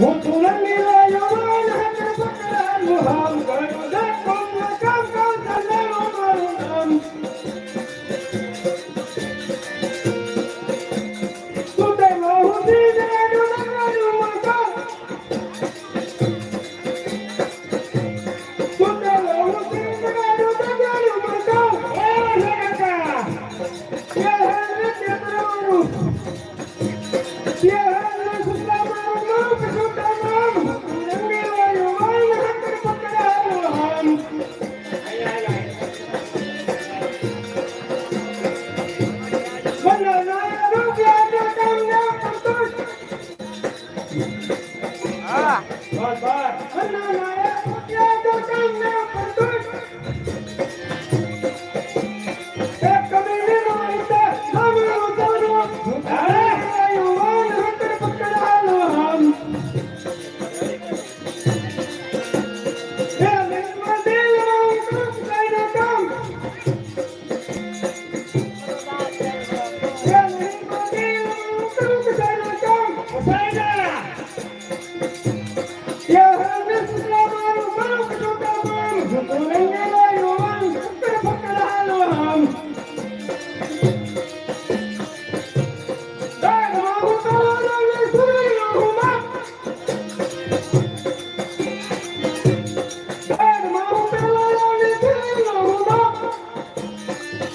Won't you let me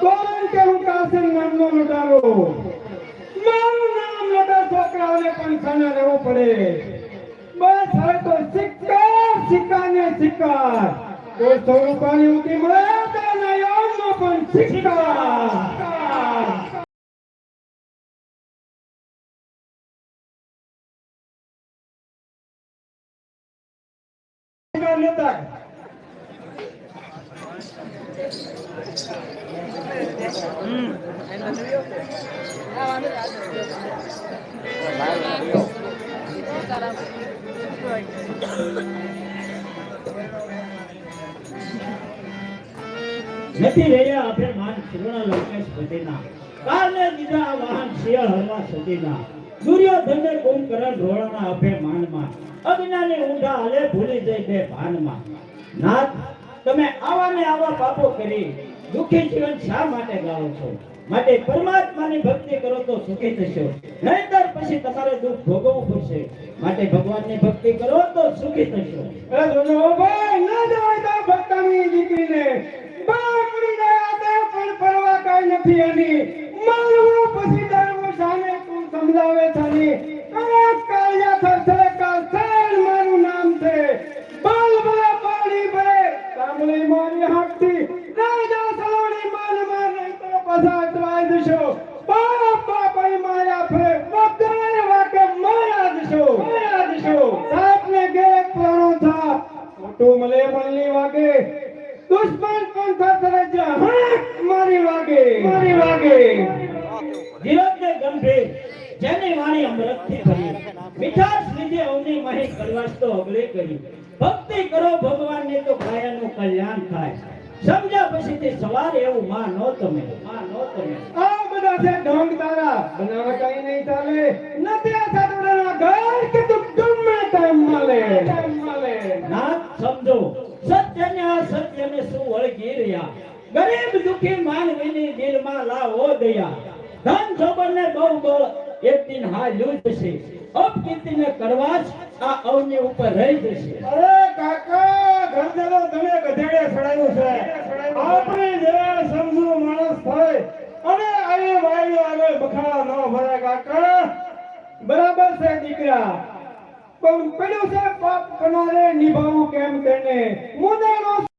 કોણ કેવું હું કાસન નામનો લટારો. મારું નામ લટા છોકરાઓને પણ સામે રહેવું પડે. બસ હવે તો સિક્કા સિક્કા ને સિક્કા કોઈ સો રૂપિયાની ઉતી મળે તો એના પણ સિક્કા લેતા. નથી રહ્યા આપણે માન શિરોણા લોકેશ પતિના કારણે આ વાહન શિયળ હરવા સતીના દુર્યોધનને કુંભકરણ રોળાના અભે માનમાં અજ્ઞાની ઊંધા હાલે ભૂલી જઈ બે ભાનમાં. નાથ તમે આવા ને આવા પાપો કરી દુઃખી જીવન શા માટે ગાળો છો? માટે પરમાત્માની ભક્તિ કરો તો સુખી થશો. નહીંતર પછી તમારે દુઃખ ભોગવવું પડશે. માટે ભગવાનની ભક્તિ કરો તો સુખી થશો. અરે જવાય તો ભક્તાની દીકરીને. બાપડી દયા પણ પરવા કાઈ નથી એની. મોટું મલે મલની વાગે. દુશ્મન પણ થરથરે જા હક મારી વાગે. મારી વાગે. ધીરજને ગંભીર જેની વાણી અમૃતથી ભરી. મીઠાશ લીધે અવની મહી કડવાશ તો અગલે કરી ભક્તિ કરો ભગવાનની તો કાયાનું કલ્યાણ થાય. સમજ્યા પછી તે સવાર એવું માં નો તમે. માં નો તમે. આ બધા છે ઢોંગ તારા. બનાવા કઈ નહીં ચાલે. નથી આ સાતવડાના ઘર કે તું ગમે તેમ મળે તેમ મળે નાથ સમજો સત્યને અસત્યને શું વળગી રહ્યા ગરીબ માનવીની દિલમાં લાવો દયા. ધન જોબરને બહુ બળ એક દિન હાલ્યું જશે. અપકીર્તિને કરવાશ આ અવની ઉપર રહી જશે. અરે કાકા ઘરજનો તમે ગધેડે સડાયું છે. આપણે જેવા સમજુ માણસ થાય. અને આવી વાયુ આગળ બખાડા ન ભરે કાકા. બરાબર છે દીકરા. પણ પેલું છે પાપ કનારે નિભાવું કેમ તેને? મુદાનો